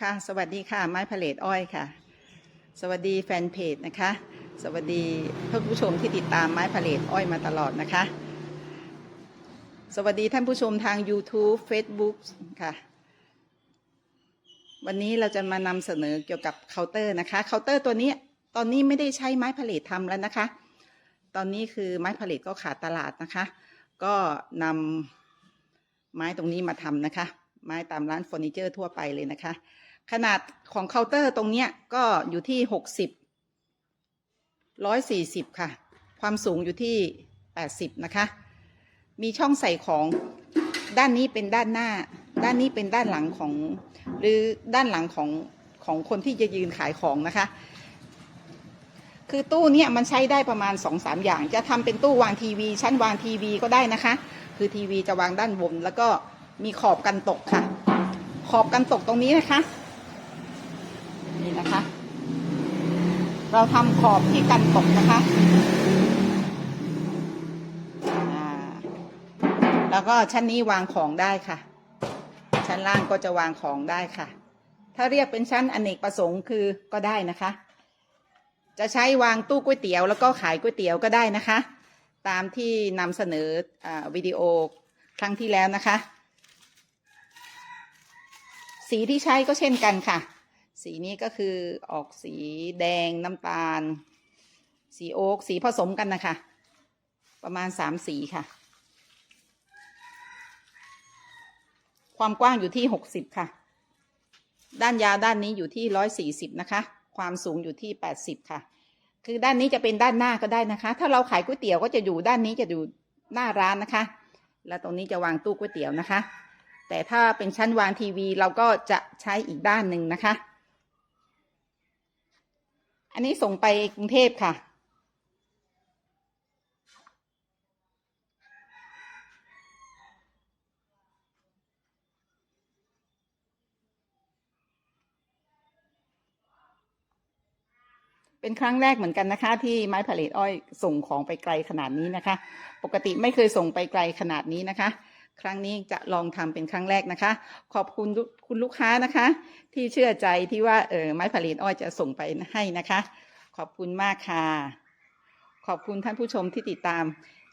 ค่ะ สวัสดีค่ะ ไม้พะเลตอ้อยค่ะ สวัสดีแฟนเพจนะคะ สวัสดีท่านผู้ชมที่ติดตามไม้พะเลตอ้อยมาตลอดนะคะ สวัสดีท่านผู้ชมทาง YouTube Facebook ค่ะ วันนี้เราจะมานำเสนอเกี่ยวกับเคาน์เตอร์นะคะ เคาน์เตอร์ตัวนี้ตอนนี้ไม่ได้ใช้ไม้พะเลตทำแล้วนะคะ ตอนนี้คือไม้พะเลตก็ขาดตลาดนะคะ ก็นำไม้ตรงนี้มาทำนะคะ ไม้ตามร้านเฟอร์นิเจอร์ทั่วไปเลยนะคะ ขนาดของเคาน์เตอร์ตรงเนี้ยก็อยู่ที่หกสิบร้อยสี่สิบค่ะ ความสูงอยู่ที่แปดสิบนะคะ มีช่องใส่ของด้านนี้เป็นด้านหน้า ด้านนี้เป็นด้านหลังของ หรือด้านหลังของของคนที่จะยืนขายของนะคะ คือตู้เนี้ยมันใช้ได้ประมาณสองสามอย่าง จะทำเป็นตู้วางทีวี ชั้นวางทีวีก็ได้นะคะ คือทีวีจะวางด้านบนแล้วก็ มีขอบกันตกค่ะ ขอบกันตกตรงนี้นะคะ นี่นะคะ เราทำขอบที่กันตกนะคะ แล้วก็ชั้นนี้วางของได้ค่ะ ชั้นล่างก็จะวางของได้ค่ะ ถ้าเรียกเป็นชั้นอเนกประสงค์คือก็ได้นะคะ จะใช้วางตู้ก๋วยเตี๋ยวแล้วก็ขายก๋วยเตี๋ยวก็ได้นะคะ ตามที่นำเสนออวิดีโอครั้งที่แล้วนะคะ สีที่ใช้ก็เช่นกันค่ะ สีนี้ก็คือออกสีแดงน้ำตาล สีโอ๊กสีผสมกันนะคะ ประมาณสามสีค่ะ ความกว้างอยู่ที่หกสิบค่ะ ด้านยาวด้านนี้อยู่ที่ร้อยสี่สิบนะคะ ความสูงอยู่ที่แปดสิบค่ะ คือด้านนี้จะเป็นด้านหน้าก็ได้นะคะ ถ้าเราขายก๋วยเตี๋ยวก็จะอยู่ด้านนี้จะอยู่หน้าร้านนะคะ แล้วตรงนี้จะวางตู้ก๋วยเตี๋ยวนะคะ แต่ถ้าเป็นชั้นวางทีวีเราก็จะใช้อีกด้านหนึ่งนะคะ อันนี้ส่งไปกรุงเทพค่ะ เป็นครั้งแรกเหมือนกันนะคะ ที่ไม้ผลิตอ้อยส่งของไปไกลขนาดนี้นะคะ ปกติไม่เคยส่งไปไกลขนาดนี้นะคะ ครั้งนี้จะลองทำเป็นครั้งแรกนะคะ ขอบคุณคุณลูกค้านะคะ ที่เชื่อใจที่ว่าเออไม้ผลิตอ้อยจะส่งไปให้นะคะ ขอบคุณมากค่ะ ขอบคุณท่านผู้ชมที่ติดตาม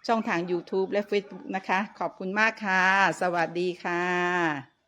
ช่องทาง YouTube และ Facebook นะคะ ขอบคุณมากค่ะ สวัสดีค่ะ